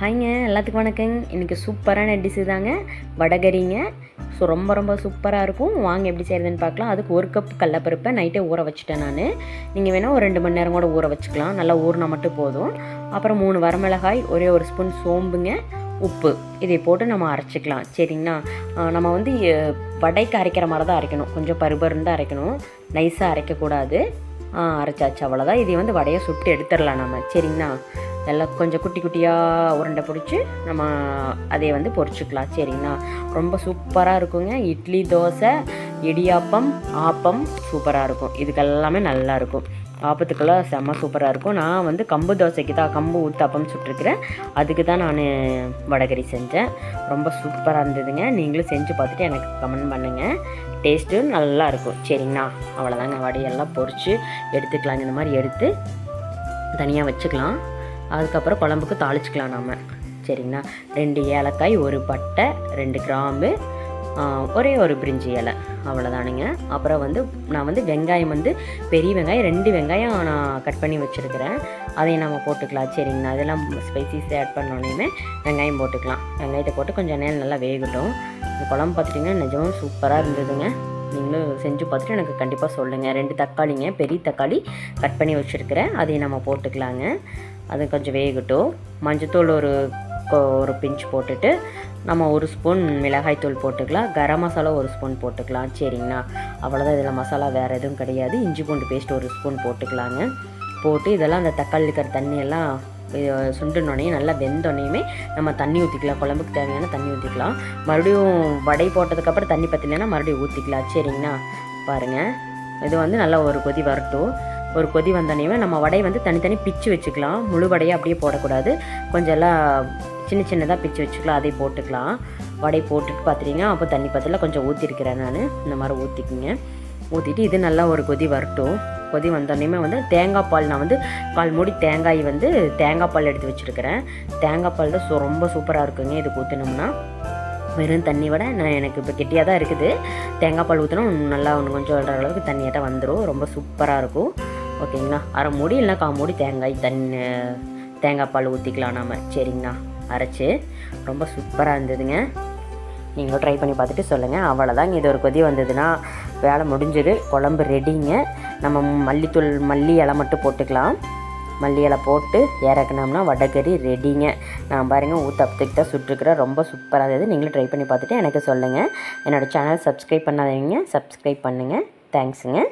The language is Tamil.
ஹாய்ங்க எல்லாத்துக்கும் வணக்கங்க. இன்றைக்கி சூப்பரான டிஷ்ஷு தாங்க வடகரிங்க ஸோ ரொம்ப ரொம்ப சூப்பராக இருக்கும். வாங்க எப்படி செய்கிறதுன்னு பார்க்கலாம். அதுக்கு ஒரு கப் கடலப்பருப்பை நைட்டே ஊற வச்சுட்டேன் நான். நீங்கள் வேணால் ஒரு ரெண்டு மணி நேரம் கூட ஊற வச்சுக்கலாம். நல்லா ஊறினா மட்டும் போதும். அப்புறம் மூணு வரமிளகாய் ஒரே ஒரு ஸ்பூன் சோம்புங்க உப்பு. இதை போட்டு நம்ம அரைச்சிக்கலாம். சரிங்களா? நம்ம வந்து வடைக்கு அரைக்கிற மாதிரி தான் அரைக்கணும். கொஞ்சம் பருபருன்னு தான் அரைக்கணும். நைஸாக அரைக்கக்கூடாது. அரைச்சாச்சு. அவ்வளோதான் இதை வந்து வடையை சுட்டு எடுத்துடலாம் நம்ம சரிங்களா? எல்லாம் கொஞ்சம் குட்டி குட்டியாக உருண்டை பிடிச்சி நம்ம அதை வந்து பொறிச்சிக்கலாம் சரிங்களா? ரொம்ப சூப்பராக இருக்குங்க. இட்லி தோசை இடியாப்பம் ஆப்பம் சூப்பராக இருக்கும். இதுக்கெல்லாமே நல்லாயிருக்கும் ஆப்பத்துக்கெல்லாம் செம்ம சூப்பராக இருக்கும். நான் வந்து கம்பு தோசைக்கு தான் கம்பு ஊத்தாப்பம் சுட்டிருக்கிறேன். அதுக்கு தான் நான் வடகரி செஞ்சேன். ரொம்ப சூப்பராக இருந்ததுங்க. நீங்களும் செஞ்சு பார்த்துட்டு எனக்கு கமெண்ட் பண்ணுங்கள் டேஸ்ட்டும் நல்லாயிருக்கும் சரிங்கண்ணா அவ்வளோதாங்க. வடையெல்லாம் பொறிச்சு எடுத்துக்கலாங்க. இந்த மாதிரி எடுத்து தனியாக வச்சுக்கலாம். அதுக்கப்புறம் குழம்புக்கு தாளிச்சிக்கலாம் நாம். சரிங்களா? ரெண்டு ஏலக்காய் ஒரு பட்டை ரெண்டு கிராம்பு ஒரே ஒரு பிரிஞ்சி இலை. அவ்வளோதானுங்க அப்புறம் வந்து நான் வந்து வெங்காயம் வந்து பெரிய வெங்காயம் ரெண்டு வெங்காயம் நான் கட் பண்ணி வச்சுருக்கிறேன். அதையும் நம்ம போட்டுக்கலாம். சரிங்கண்ணா அதெல்லாம் ஸ்பைசிஸ் ஆட் பண்ணோன்னே வெங்காயம் போட்டுக்கலாம். வெங்காயத்தை போட்டு கொஞ்சம் நேரம் நல்லா வேகட்டும். குழம்பு பார்த்துட்டிங்கன்னா நிஜமும் சூப்பராக இருந்ததுங்க. நீங்களும் செஞ்சு பார்த்துட்டு எனக்கு கண்டிப்பாக சொல்லுங்கள் ரெண்டு தக்காளிங்க பெரிய தக்காளி கட் பண்ணி வச்சுருக்கிறேன். அதையும் நம்ம போட்டுக்கலாங்க. அது கொஞ்சம் வேகட்டும். மஞ்சத்தூள் ஒரு ஒரு பிஞ்ச் போட்டுட்டு நம்ம ஒரு ஸ்பூன் மிளகாய்த்தூள் போட்டுக்கலாம். கரம் மசாலா ஒரு ஸ்பூன் போட்டுக்கலாம். சரிங்களா? அவ்வளோதான் இதில் மசாலா வேறு எதுவும் கிடையாது. இஞ்சி பூண்டு பேஸ்ட் ஒரு ஸ்பூன் போட்டுக்கலாங்க. போட்டு இதெல்லாம் அந்த தக்காளி இருக்கிற தண்ணியெல்லாம் சுண்டுனோடனே நல்லா வெந்தோடனையுமே நம்ம தண்ணி ஊற்றிக்கலாம் குழம்புக்கு தேவையான தண்ணி ஊற்றிக்கலாம் மறுபடியும் வடை போட்டதுக்கப்புறம் தண்ணி பற்றலைன்னா மறுபடியும் ஊற்றிக்கலாம் சரிங்களா? பாருங்கள் இது வந்து நல்லா ஒரு கொதி வரட்டும். ஒரு கொதி வந்தோடனே நம்ம வடையை வந்து தனித்தனி பிச்சு வச்சுக்கலாம். முழு வடையை அப்படியே போடக்கூடாது. கொஞ்சம் எல்லாம் சின்ன சின்னதாக பிச்சு வச்சுக்கலாம். அதை போட்டுக்கலாம். வடை போட்டுட்டு பார்த்துட்டிங்கன்னா அப்போ தண்ணி பத்தில் கொஞ்சம் ஊற்றிருக்கிறேன் நான். இந்த மாதிரி ஊற்றிக்கிங்க ஊற்றிட்டு இது நல்லா ஒரு கொதி வரட்டும். கொதி வந்தோடனே வந்து தேங்காய் பால் நான் வந்து கால் மூடி தேங்காய் வந்து தேங்காய் பால் எடுத்து வச்சுருக்கிறேன். தேங்காய் பால் தான் ரொம்ப சூப்பராக இருக்குங்க. இதுக்கு ஊற்றினோம்னா வெறும் தண்ணி விட நான் எனக்கு இப்போ கெட்டியாக தான் இருக்குது. தேங்காய் பால் ஊற்றினா நல்லா ஒன்று கொஞ்சம் வர அளவுக்கு தண்ணியாட்ட வந்துடும் ரொம்ப சூப்பராக இருக்கும். ஓகேங்களா? அரை மூடி இல்லைனா கால் மூடி தேங்காய் தண்ணி தேங்காய் பால் ஊற்றிக்கலாம் நாம. சரிங்கண்ணா அரைச்சி. ரொம்ப சூப்பராக இருந்ததுங்க. நீங்களும் ட்ரை பண்ணி பார்த்துட்டு சொல்லுங்கள் அவ்வளோதாங்க இது ஒரு கொதி வந்ததுன்னா வேலை முடிஞ்சது. குழம்பு ரெடிங்க நம்ம மல்லித்தூள் மல்லி இலை மட்டும் போட்டுக்கலாம். மல்லி இலை போட்டு இறக்குனோம்னா வடகறி ரெடிங்க நான் பாருங்கள் ஊத்தப்பத்துக்கு தான் சுட்டுருக்குறேன். ரொம்ப சூப்பராக இருந்தது. நீங்களும் ட்ரை பண்ணி பார்த்துட்டு எனக்கு சொல்லுங்கள் என்னோடய சேனல் சப்ஸ்கிரைப் பண்ணாதீங்க சப்ஸ்கிரைப் பண்ணுங்கள் தேங்க்ஸுங்க